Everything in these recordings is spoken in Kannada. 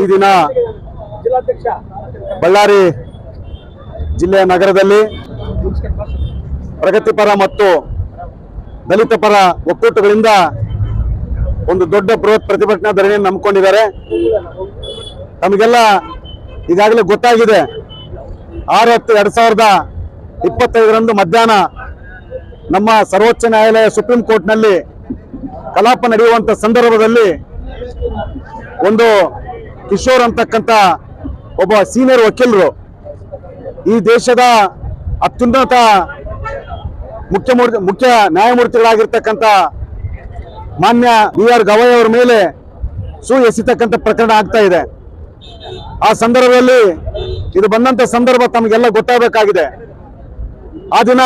ಈ ದಿನ ಬಳ್ಳಾರಿ ಜಿಲ್ಲೆಯ ನಗರದಲ್ಲಿ ಪ್ರಗತಿಪರ ಮತ್ತು ದಲಿತ ಪರ ಒಕ್ಕೂಟಗಳಿಂದ ಒಂದು ದೊಡ್ಡ ಬೃಹತ್ ಪ್ರತಿಭಟನಾ ಧರಣಿಯನ್ನು ನಂಬಿಕೊಂಡಿದ್ದಾರೆ ತಮಗೆಲ್ಲ ಈಗಾಗಲೇ ಗೊತ್ತಾಗಿದೆ. ಆರು ಹತ್ತು ಎರಡ್ ಸಾವಿರದ ಇಪ್ಪತ್ತೈದರಂದು ಮಧ್ಯಾಹ್ನ ನಮ್ಮ ಸರ್ವೋಚ್ಚ ನ್ಯಾಯಾಲಯ ಸುಪ್ರೀಂ ಕೋರ್ಟ್ನಲ್ಲಿ ಕಲಾಪ ನಡೆಯುವಂತ ಸಂದರ್ಭದಲ್ಲಿ ಒಂದು ಕಿಶೋರ್ ಅಂತಕ್ಕಂಥ ಒಬ್ಬ ಸೀನಿಯರ್ ವಕೀಲರು ಈ ದೇಶದ ಅತ್ಯುನ್ನತ ಮುಖ್ಯಮೂರ್ತಿ, ಮುಖ್ಯ ನ್ಯಾಯಮೂರ್ತಿಗಳಾಗಿರ್ತಕ್ಕಂಥ ಮಾನ್ಯ ಬಿ ಆರ್ ಗವಾಯ್ ಅವರ ಮೇಲೆ ಸೂ ಎಸಿತಕ್ಕಂಥ ಪ್ರಕರಣ ಆಗ್ತಾ ಇದೆ. ಆ ಸಂದರ್ಭದಲ್ಲಿ ಇದು ಬಂದಂತ ಸಂದರ್ಭ ತಮಗೆಲ್ಲ ಗೊತ್ತಾಗಬೇಕಾಗಿದೆ. ಆ ದಿನ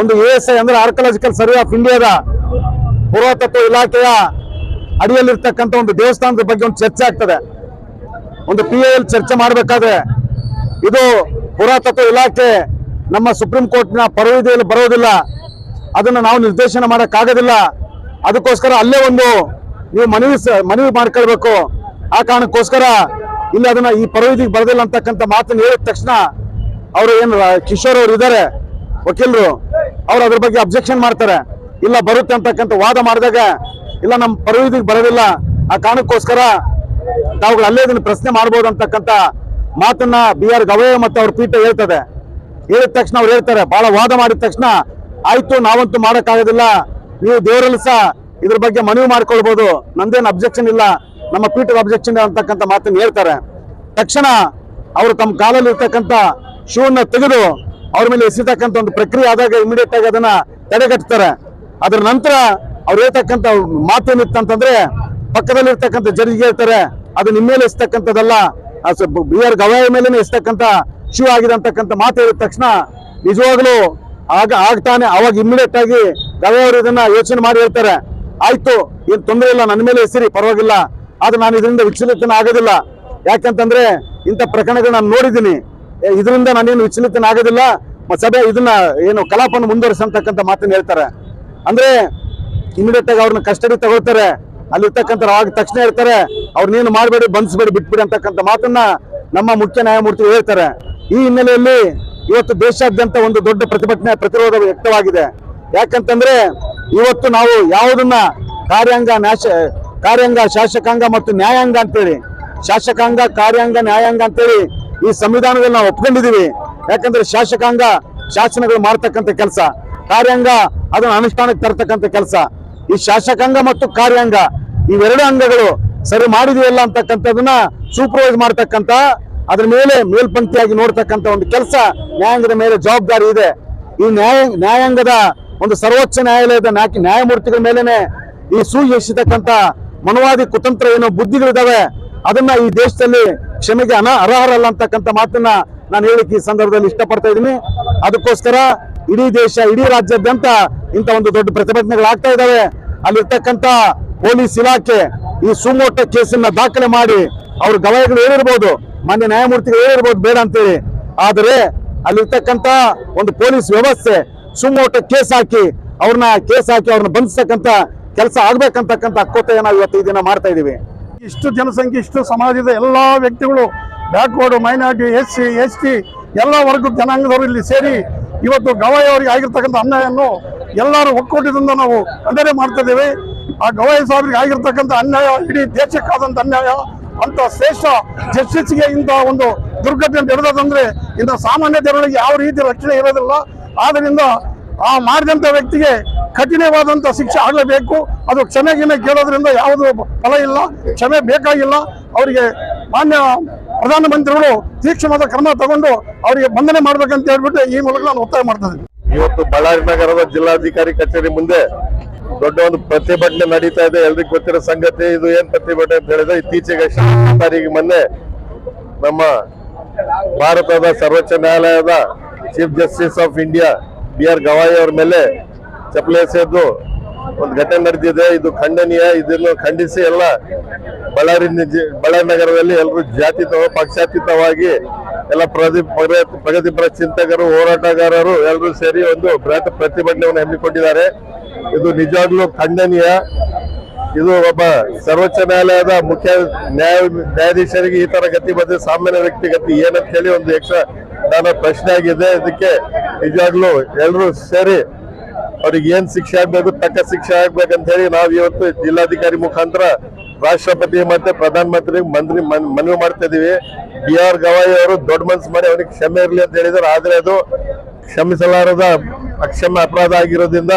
ಒಂದು ಎ ಎಸ್ ಐ ಅಂದ್ರೆ ಆರ್ಕಲಾಜಿಕಲ್ ಸರ್ವೆ ಆಫ್ ಇಂಡಿಯಾದ ಪುರಾತತ್ವ ಇಲಾಖೆಯ ಅಡಿಯಲ್ಲಿರ್ತಕ್ಕಂಥ ಒಂದು ದೇವಸ್ಥಾನದ ಬಗ್ಗೆ ಒಂದು ಚರ್ಚೆ ಆಗ್ತದೆ. ಒಂದು ಪಿ ಎಲ್ ಚರ್ಚೆ ಮಾಡಬೇಕಾದ್ರೆ ಇದು ಪುರಾತತ್ವ ಇಲಾಖೆ ನಮ್ಮ ಸುಪ್ರೀಂ ಕೋರ್ಟ್ನ ಪರವಿಧಿಯಲ್ಲಿ ಬರೋದಿಲ್ಲ. ಅದನ್ನು ನಾವು ನಿರ್ದೇಶನ ಮಾಡೋಕ್ಕಾಗೋದಿಲ್ಲ. ಅದಕ್ಕೋಸ್ಕರ ಅಲ್ಲೇ ಒಂದು ನೀವು ಮನವಿ ಮನವಿ ಮಾಡ್ಕೊಳ್ಬೇಕು. ಆ ಕಾರಣಕ್ಕೋಸ್ಕರ ಇಲ್ಲಿ ಅದನ್ನ ಈ ಪರವಿಧಿಗೆ ಬರೋದಿಲ್ಲ ಅಂತಕ್ಕಂಥ ಮಾತನ್ನು ಹೇಳಿದ ತಕ್ಷಣ ಅವರು ಏನು, ಕಿಶೋರ್ ಅವರು ಇದ್ದಾರೆ, ವಕೀಲರು, ಅವರು ಅದ್ರ ಬಗ್ಗೆ ಅಬ್ಜೆಕ್ಷನ್ ಮಾಡ್ತಾರೆ. ಇಲ್ಲ ಬರುತ್ತೆ ಅಂತಕ್ಕಂಥ ವಾದ ಮಾಡಿದಾಗ ಇಲ್ಲ ನಮ್ಮ ಪರಿವಿಧಿಗೆ ಬರೋದಿಲ್ಲ. ಆ ಕಾರಣಕ್ಕೋಸ್ಕರ ತಾವುಗಳು ಅಲ್ಲೇ ಇದನ್ನ ಪ್ರಶ್ನೆ ಮಾಡ್ಬೋದು ಅಂತಕ್ಕಂಥ ಮಾತನ್ನ ಬಿ ಆರ್ ಗವಯ ಮತ್ತು ಅವ್ರ ಪೀಠ ಹೇಳ್ತದೆ. ಹೇಳಿದ ತಕ್ಷಣ ಅವ್ರು ಹೇಳ್ತಾರೆ ಬಹಳ ವಾದ ಮಾಡಿದ ತಕ್ಷಣ ಆಯ್ತು, ನಾವಂತೂ ಮಾಡೋಕ್ಕಾಗೋದಿಲ್ಲ. ನೀವು ದೇವರಲ್ಲಿ ಸಹ ಇದ್ರ ಬಗ್ಗೆ ಮನವಿ ಮಾಡ್ಕೊಳ್ಬೋದು. ನಂದೇನು ಅಬ್ಜೆಕ್ಷನ್ ಇಲ್ಲ. ನಮ್ಮ ಪೀಠದ ಅಬ್ಜೆಕ್ಷನ್ ಅಂತಕ್ಕಂಥ ಮಾತನ್ನು ಹೇಳ್ತಾರೆ. ತಕ್ಷಣ ಅವರು ತಮ್ಮ ಕಾಲಲ್ಲಿ ಇರ್ತಕ್ಕಂಥ ಶೂನ್ನ ತೆಗೆದು ಅವ್ರ ಮೇಲೆ ಎಸಿತಕ್ಕಂಥ ಒಂದು ಪ್ರಕ್ರಿಯೆ ಆದಾಗ ಇಮಿಡಿಯೇಟ್ ಆಗಿ ಅದನ್ನ ತಡೆಗಟ್ತಾರೆ. ಅದರ ನಂತರ ಅವ್ರು ಹೇಳ್ತಕ್ಕಂಥ ಮಾತೇನಿತ್ತಂತಂದ್ರೆ ಪಕ್ಕದಲ್ಲಿ ಇರ್ತಕ್ಕಂಥ ಜಡ್ಜಿಗೆ ಹೇಳ್ತಾರೆ, ಅದು ನಿಮ್ಮ ಮೇಲೆ ಎಸ್ತಕ್ಕಂಥದ್ದಲ್ಲ. ಬಿ ಆರ್ ಗವಾಯ ಮೇಲೆ ಎಸ್ತಕ್ಕಂಥ ಶಿವ ಆಗಿದೆ ಅಂತಕ್ಕಂಥ ಮಾತು ಹೇಳಿದ ತಕ್ಷಣ ನಿಜವಾಗ್ಲೂ ಆಗ, ಆಗ್ತಾನೆ, ಅವಾಗ ಇಮಿಡಿಯೇಟ್ ಆಗಿ ಗವಾಯ ಅವರು ಇದನ್ನ ಯೋಚನೆ ಮಾಡಿ ಹೇಳ್ತಾರೆ. ಆಯ್ತು, ಏನ್ ತೊಂದರೆ ಇಲ್ಲ, ನನ್ನ ಮೇಲೆ ಹೆಸರಿ ಪರವಾಗಿಲ್ಲ. ಆದ್ರೆ ನಾನು ಇದರಿಂದ ವಿಚಲಿತನ ಆಗೋದಿಲ್ಲ. ಯಾಕಂತಂದ್ರೆ ಇಂಥ ಪ್ರಕರಣಗಳು ನಾನು ನೋಡಿದ್ದೀನಿ. ಇದರಿಂದ ನಾನೇನು ವಿಚಲಿತನ ಆಗೋದಿಲ್ಲ. ಸಭೆ ಇದನ್ನ ಏನು ಕಲಾಪನ ಮುಂದುವರಿಸಂತಕ್ಕಂಥ ಮಾತನ್ನು ಹೇಳ್ತಾರೆ. ಅಂದ್ರೆ ಇಮಿಡಿಯೇಟ್ ಆಗಿ ಅವ್ರನ್ನ ಕಸ್ಟಡಿ ತಗೊಳ್ತಾರೆ. ಅಲ್ಲಿರ್ತಕ್ಕಂಥ ಆಗ ತಕ್ಷಣ ಹೇಳ್ತಾರೆ ಅವ್ರನ್ನೇನು ಮಾಡಬೇಡಿ, ಬಂಧಿಸಬೇಡಿ, ಬಿಟ್ಬಿಡಿ ಅಂತಕ್ಕಂಥ ಮಾತನ್ನ ನಮ್ಮ ಮುಖ್ಯ ನ್ಯಾಯಮೂರ್ತಿ ಹೇಳ್ತಾರೆ. ಈ ಹಿನ್ನೆಲೆಯಲ್ಲಿ ಇವತ್ತು ದೇಶಾದ್ಯಂತ ಒಂದು ದೊಡ್ಡ ಪ್ರತಿಭಟನೆ, ಪ್ರತಿರೋಧ ವ್ಯಕ್ತವಾಗಿದೆ. ಯಾಕಂತಂದ್ರೆ ಇವತ್ತು ನಾವು ಯಾವುದನ್ನ ಕಾರ್ಯಾಂಗ ನ್ಯಾಶ, ಕಾರ್ಯಾಂಗ ಶಾಸಕಾಂಗ ಮತ್ತು ನ್ಯಾಯಾಂಗ ಅಂತೇಳಿ, ಶಾಸಕಾಂಗ, ಕಾರ್ಯಾಂಗ, ನ್ಯಾಯಾಂಗ ಅಂತೇಳಿ ಈ ಸಂವಿಧಾನದಲ್ಲಿ ನಾವು ಒಪ್ಕೊಂಡಿದ್ದೀವಿ. ಯಾಕಂದ್ರೆ ಶಾಸಕಾಂಗ ಶಾಸನಗಳು ಮಾಡ್ತಕ್ಕಂಥ ಕೆಲಸ. ಕಾರ್ಯಾಂಗ ಅದನ್ನು ಅನುಷ್ಠಾನಕ್ಕೆ ತರ್ತಕ್ಕಂಥ ಕೆಲಸ. ಈ ಶಾಸಕಾಂಗ ಮತ್ತು ಕಾರ್ಯಾಂಗ ಇವೆರಡು ಅಂಗಗಳು ಸರಿ ಮಾಡಿದೆಯಲ್ಲ ಅಂತಕ್ಕಂಥದನ್ನ ಸೂಪರ್ವೈಸ್ ಮಾಡ್ತಕ್ಕಂಥ, ಅದ್ರ ಮೇಲೆ ಮೇಲ್ಪಂಕ್ತಿಯಾಗಿ ನೋಡ್ತಕ್ಕಂಥ ಒಂದು ಕೆಲಸ ನ್ಯಾಯಾಂಗದ ಮೇಲೆ ಜವಾಬ್ದಾರಿ ಇದೆ. ಈ ನ್ಯಾಯ, ನ್ಯಾಯಾಂಗದ ಒಂದು ಸರ್ವೋಚ್ಚ ನ್ಯಾಯಾಲಯದ ನ್ಯಾಯ- ನ್ಯಾಯಮೂರ್ತಿಗಳ ಮೇಲೆನೆ ಈ ಸೂಚಿಸತಕ್ಕಂಥ ಮನವಾದಿ ಕುತಂತ್ರ ಏನೋ ಬುದ್ಧಿಗಳಿದಾವೆ, ಅದನ್ನ ಈ ದೇಶದಲ್ಲಿ ಕ್ಷಮೆಗೆ ಅನ ಅರ್ಹರಲ್ಲ ಅಂತಕ್ಕಂಥ ಮಾತನ್ನ ನಾನು ಹೇಳಿಕ್ಕೆ ಈ ಸಂದರ್ಭದಲ್ಲಿ ಇಷ್ಟಪಡ್ತಾ ಇದ್ದೀನಿ. ಅದಕ್ಕೋಸ್ಕರ ಇಡೀ ದೇಶ, ಇಡೀ ರಾಜ್ಯಾದ್ಯಂತ ಇಂಥ ಒಂದು ದೊಡ್ಡ ಪ್ರತಿಭಟನೆಗಳಾಗ್ತಾ ಇದ್ದಾವೆ. ಅಲ್ಲಿರ್ತಕ್ಕಂಥ ಪೊಲೀಸ್ ಇಲಾಖೆ ಈ ಸುಮೋಟ ಕೇಸನ್ನ ದಾಖಲೆ ಮಾಡಿ ಅವ್ರ ಗವಾಯಿಗಳು ಏನಿರ್ಬೋದು ಮಾನ್ಯ ನ್ಯಾಯಮೂರ್ತಿಗಳು ಹೇಳಿರ್ಬೋದು, ಬೇಡ ಅಂತೇಳಿ. ಆದರೆ ಅಲ್ಲಿರ್ತಕ್ಕಂಥ ಒಂದು ಪೊಲೀಸ್ ವ್ಯವಸ್ಥೆ ಸುಮೋಟ ಕೇಸ್ ಹಾಕಿ, ಅವ್ರನ್ನ ಕೇಸ್ ಹಾಕಿ ಅವ್ರನ್ನ ಬಂಧಿಸ್ತಕ್ಕಂಥ ಕೆಲಸ ಆಗ್ಬೇಕಂತಕ್ಕಂಥ ಅಕ್ಕೋತೆಯ ನಾವು ಇವತ್ತು ಈ ದಿನ ಮಾಡ್ತಾ ಇದೀವಿ ಇಷ್ಟು ಜನಸಂಖ್ಯೆ, ಇಷ್ಟು ಸಮಾಜದ ಎಲ್ಲ ವ್ಯಕ್ತಿಗಳು backward, minority S C S T ಎಲ್ಲ ವರ್ಗದ ಜನಾಂಗದವರು ಇಲ್ಲಿ ಸೇರಿ ಇವತ್ತು ಗವಾಯಿ ಅವರಿಗೆ ಆಗಿರ್ತಕ್ಕಂಥ ಅನ್ಯಾಯವನ್ನು ಎಲ್ಲರೂ ಒಕ್ಕೂಟದಿಂದ ನಾವು ಖಂಡನೆ ಮಾಡ್ತಾ ಇದ್ದೇವೆ. ಆ ಗವಾಯಿ ಸಾಹೇಬರಿಗೆ ಆಗಿರ್ತಕ್ಕಂಥ ಅನ್ಯಾಯ, ಇಡೀ ದೇಶಕ್ಕಾದಂಥ ಅನ್ಯಾಯ ಅಂತ ಶ್ರೇಷ್ಠ ಜಸ್ಟಿಸ್ಗೆ ಇಂಥ ಒಂದು ದುರ್ಘಟನೆ ನಡೆದಂದ್ರೆ ಇಂಥ ಸಾಮಾನ್ಯ ಜನರಿಗೆ ಯಾವ ರೀತಿ ರಕ್ಷಣೆ ಇರೋದಿಲ್ಲ. ಆದ್ದರಿಂದ ಆ ಮಾಡಿದಂಥ ವ್ಯಕ್ತಿಗೆ ಕಠಿಣವಾದಂಥ ಶಿಕ್ಷೆ ಆಗಲೇಬೇಕು ಅದು ಕ್ಷಮೆಗಿನ ಕೇಳೋದ್ರಿಂದ ಯಾವುದು ಫಲ ಇಲ್ಲ, ಕ್ಷಮೆ ಬೇಕಾಗಿಲ್ಲ. ಅವರಿಗೆ ಮಾನ್ಯ ಪ್ರಧಾನಮಂತ್ರಿಗಳು ತೀಕ್ಷ್ಣವಾದ ಕ್ರಮ ತಗೊಂಡು ಅವರಿಗೆ ಬಂಧನೆ ಮಾಡ್ಬೇಕಂತ ಹೇಳ್ಬಿಟ್ಟು ಈ ಮೂಲಕ ನಾನು ಒತ್ತಾಯ ಮಾಡ್ತಾ ಇದ್ದೀನಿ. ಇವತ್ತು ಬಳ್ಳಾರಿ ನಗರದ ಜಿಲ್ಲಾಧಿಕಾರಿ ಕಚೇರಿ ಮುಂದೆ ದೊಡ್ಡ ಒಂದು ಪ್ರತಿಭಟನೆ ನಡೀತಾ ಇದೆ. ಎಲ್ರಿಗೂ ಗೊತ್ತಿರೋ ಸಂಗತಿ, ಇದು ಏನ್ ಪ್ರತಿಭಟನೆ ಅಂತ ಹೇಳಿದ್ರೆ ಇತ್ತೀಚೆಗೆ ತಾರೀಕಿಗೆ ಮೊನ್ನೆ ನಮ್ಮ ಭಾರತದ ಸರ್ವೋಚ್ಚ ನ್ಯಾಯಾಲಯದ chief justice of India B R Gavai ಅವ್ರ ಮೇಲೆ ಚಪ್ಪಲಿ ಎಸೆದು ಒಂದು ಘಟನೆ ನಡೆದಿದೆ. ಇದು ಖಂಡನೀಯ. ಇದನ್ನು ಖಂಡಿಸಿ ಎಲ್ಲ ಬಳ್ಳಾರಿ ಬಳ್ಳಾರಿ ನಗರದಲ್ಲಿ ಎಲ್ಲರೂ ಜಾತಿತವ, ಪಕ್ಷಾತೀತವಾಗಿ ಎಲ್ಲ ಪ್ರತಿ ಪ್ರಗತಿ- ಪ್ರಗತಿಪರ ಚಿಂತಕರು, ಹೋರಾಟಗಾರರು ಎಲ್ಲರೂ ಸೇರಿ ಒಂದು ಬೃಹತ್ ಪ್ರತಿಭಟನೆಯನ್ನು ಹಮ್ಮಿಕೊಂಡಿದ್ದಾರೆ. ಇದು ನಿಜವಾಗ್ಲೂ ಖಂಡನೀಯ. ಇದು ಒಬ್ಬ ಸರ್ವೋಚ್ಚ ನ್ಯಾಯಾಲಯದ ಮುಖ್ಯ ನ್ಯಾಯ, ನ್ಯಾಯಾಧೀಶರಿಗೆ ಈ ತರ ಗತಿ ಬಂದ್ರೆ ಸಾಮಾನ್ಯ ವ್ಯಕ್ತಿ ಗತಿ ಏನಂತ ಹೇಳಿ ಒಂದು ಯಕ್ಷ ನಾನು ಪ್ರಶ್ನೆ ಆಗಿದೆ. ಇದಕ್ಕೆ ನಿಜವಾಗ್ಲೂ ಎಲ್ಲರೂ ಸೇರಿ ಅವ್ರಿಗೆ ಏನ್ ಶಿಕ್ಷೆ ಆಗ್ಬೇಕು, ತಕ್ಕ ಶಿಕ್ಷೆ ಆಗ್ಬೇಕಂತ ಹೇಳಿ ನಾವು ಇವತ್ತು ಜಿಲ್ಲಾಧಿಕಾರಿ ಮುಖಾಂತರ ರಾಷ್ಟ್ರಪತಿ ಮತ್ತೆ ಪ್ರಧಾನ ಮಂತ್ರಿ ಮಂತ್ರಿ ಮನ್- ಮನವಿ ಮಾಡ್ತಾ ಇದೀವಿ. ಬಿ ಆರ್ ಗವಾಯಿ ಅವರು ದೊಡ್ಡ ಮನ್ಸು ಮಾಡಿ ಅವ್ರಿಗೆ ಕ್ಷಮೆ ಇರಲಿ ಅಂತ ಹೇಳಿದ್ರು ಆದ್ರೆ ಅದು ಕ್ಷಮಿಸಲಾರದ ಅಕ್ಷಮ್ಯ ಅಪರಾಧ ಆಗಿರೋದ್ರಿಂದ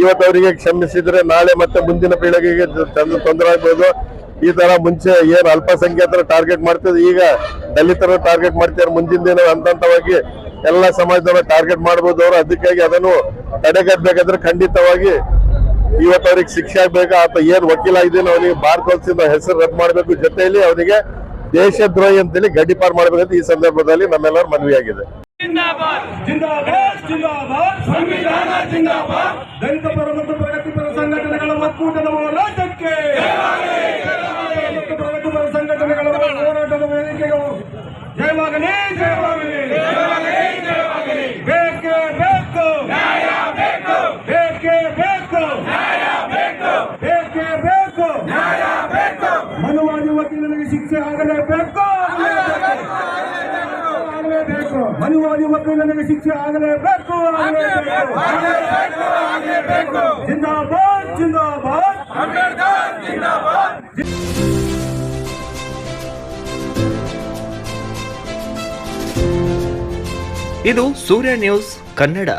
ಇವತ್ತು ಅವರಿಗೆ ಕ್ಷಮಿಸಿದ್ರೆ ನಾಳೆ ಮತ್ತೆ ಮುಂದಿನ ಪೀಳಿಗೆಗೆ ತೊಂದರೆ ಆಗ್ಬೋದು. ಈ ತರ ಮುಂಚೆ ಏನ್ ಅಲ್ಪಸಂಖ್ಯಾತರ ಟಾರ್ಗೆಟ್ ಮಾಡ್ತಿದ್ರು, ಈಗ ದಲಿತರ ಟಾರ್ಗೆಟ್ ಮಾಡ್ತಾರೆ ಮುಂದಿನ ದಿನ ಹಂತ ಹಂತವಾಗಿ ಎಲ್ಲ ಸಮಾಜದವರ ಟಾರ್ಗೆಟ್ ಮಾಡಬಹುದು ಅವರು ಅದಕ್ಕಾಗಿ ಅದನ್ನು ತಡೆಗಟ್ಟಬೇಕಾದ್ರೆ ಖಂಡಿತವಾಗಿ ಇವತ್ತು ಅವ್ರಿಗೆ ಶಿಕ್ಷೆ ಆಗ್ಬೇಕು? ಆತ ಏನ್ ವಕೀಲ ಇದೆಯೋ ಅವನಿಗೆ ಭಾರತದ ಹೆಸರು ರದ್ದು ಮಾಡಬೇಕು ಜೊತೆಯಲ್ಲಿ ಅವನಿಗೆ ದೇಶದ್ರೋಹಿ ಅಂತೇಳಿ ಗಡಿಪಾರ್ ಮಾಡಬೇಕಂತ ಈ ಸಂದರ್ಭದಲ್ಲಿ ನಮ್ಮೆಲ್ಲರ ಮನವಿಯಾಗಿದೆ. ಜಿಂದಾಬಾದ್ ಜಿಂದಾಬಾದ್ ಸಂವಿಧಾನ ಜಿಂದಾಬಾದ್, ದಲಿತ ಮತ್ತು ಪ್ರಗತಿಪರ ಸಂಘಟನೆಗಳ ಒಕ್ಕೂಟದ ಹೋರಾಟಕ್ಕೆ ಮತ್ತು ಪ್ರಗತಿಪರ ಸಂಘಟನೆಗಳ ಹೋರಾಟದ ವೇದಿಕೆಗೆ ಜಯವಾಗಲಿ ಜಯವಾಗಲಿ ಬೇಕೇ ಬೇಕು ಬೇಕೇ ಬೇಕು ಬೇಕೇ ಬೇಕು. ಮನುವಾದಿ ವಕೀಲನಿಗೆ ಶಿಕ್ಷೆ ಆಗಲೇಬೇಕು ಆಗಲೇಬೇಕು ಮನುವಾದಿ ವಕೀಲನಿಗೆ ಶಿಕ್ಷೆ ಆಗಲೇಬೇಕು ಆಗಲೇಬೇಕು ಜಿಂದಾಬಾದ್ ಜಿಂದಾಬಾದ್. ಇದು ಸೂರ್ಯ ನ್ಯೂಸ್ ಕನ್ನಡ.